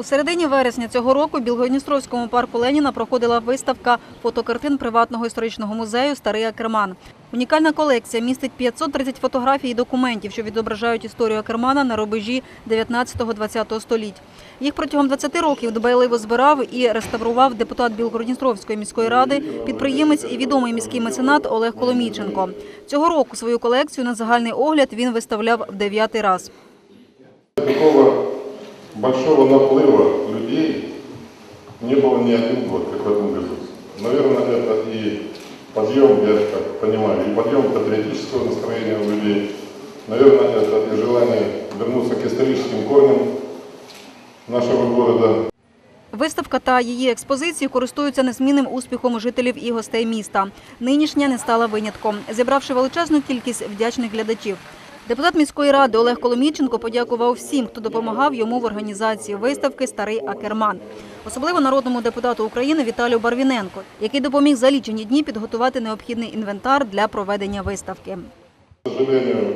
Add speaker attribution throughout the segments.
Speaker 1: У середині вересня цього року в Білгородністровському парку Леніна проходила виставка фотокартин приватного історичного музею Старий Акерман. Унікальна колекція містить 530 фотографій і документів, що відображають історію Акермана на рубежі 19-20 століть. Їх протягом 20 років дбайливо збирав і реставрував депутат Білгородністровської міської ради, підприємець і відомий міський меценат Олег Коломійченко. Цього року свою колекцію на загальний огляд він виставляв в дев'ятий раз
Speaker 2: Такого большого наплыва людей не было ни один год, как в этом году. Наверное, это и подъем, я так понимаю, и подъем патриотического настроения у людей. Наверное, это и желание вернуться к историческим корням нашего города.
Speaker 1: Виставка та її експозиції користуються незмінним успіхом у жителів і гостей міста. Нинішня не стала винятком, зібравши величезну кількість вдячних глядачів. Депутат міської ради Олег Коломійченко подякував всім, хто допомагав йому в організації виставки Старий Акерман, особливо народному депутату України Віталію Барвіненко, який допоміг за лічені дні підготувати необхідний інвентар для проведення виставки.
Speaker 2: К сожалению,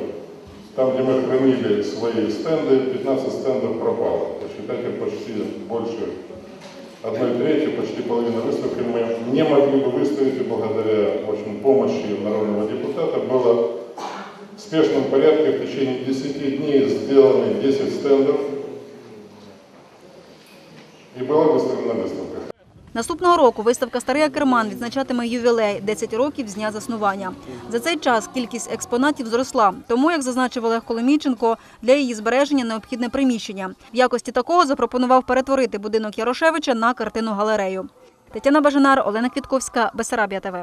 Speaker 2: там, где мы хранили свои стенды, 15 стендов пропало. Посчитайте, почти больше одной трети, почти половина выставки мы не могли бы выставить, и благодаря очень помощи народного депутата было в спешном порядке в течение 10 дней сделаны 10 стендов, и была выставлена выставка.
Speaker 1: Наступного року виставка Старий Акерман відзначатиме ювілей 10 років з дня заснування. За цей час кількість експонатів зросла. Тому, як зазначив Олег Коломійченко, для її збереження необхідне приміщення. В якості такого запропонував перетворити будинок Ярошевича на картину галерею. Тетяна Бажанар, Олена Квітковська, Бесарабія ТВ.